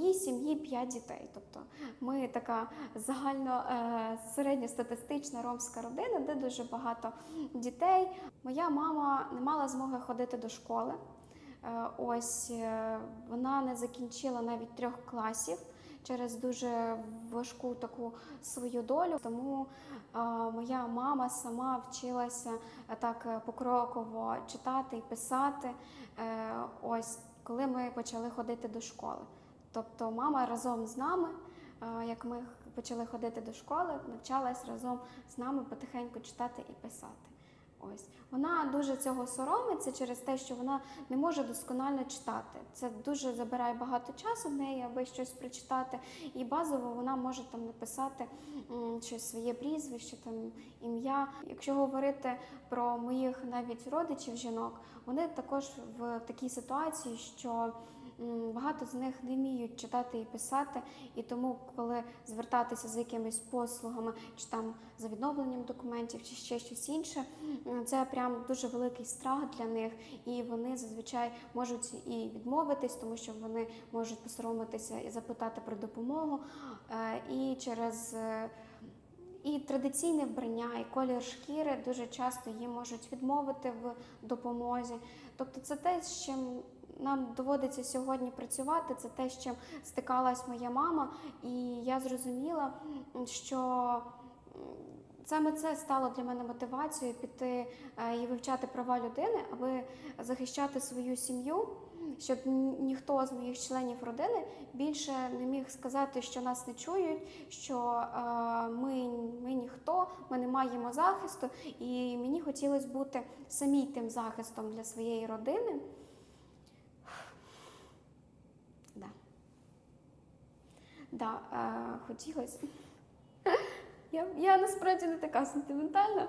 моїй сім'ї 5 дітей. Тобто ми така загально е, середньостатистична ромська родина, де дуже багато дітей. Моя мама не мала змоги ходити до школи. Е, Ось е, вона не закінчила навіть трьох класів через дуже важку таку свою долю. Тому моя мама сама вчилася так покроково читати і писати. Ось коли ми почали ходити до школи. Тобто мама разом з нами, е, як ми почали ходити до школи, навчалась разом з нами потихеньку читати і писати. Ось вона дуже цього соромиться через те, що вона не може досконально читати. Це дуже забирає багато часу в неї, аби щось прочитати. І базово вона може там написати щось своє прізвище, там ім'я. Якщо говорити про моїх навіть родичів жінок, вони також в такій ситуації, що багато з них не вміють читати і писати, і тому, коли звертатися за якимись послугами, чи там за відновленням документів, чи ще щось інше, це прям дуже великий страх для них, і вони зазвичай можуть і відмовитись, тому що вони можуть посоромитися і запитати про допомогу. Е, І через е, і традиційне вбрання, і колір шкіри дуже часто їм можуть відмовити в допомозі. Тобто, це те, з чим нам доводиться сьогодні працювати. Це те, з чим стикалась моя мама, і я зрозуміла, що саме це стало для мене мотивацією піти е, і вивчати права людини, аби захищати свою сім'ю. Щоб ніхто з моїх членів родини більше не міг сказати, що нас не чують, що е, ми, ми ніхто, ми не маємо захисту, і мені хотілося бути самій тим захистом для своєї родини. Да. Да, е, хотілося. Я, я насправді не така сентиментальна.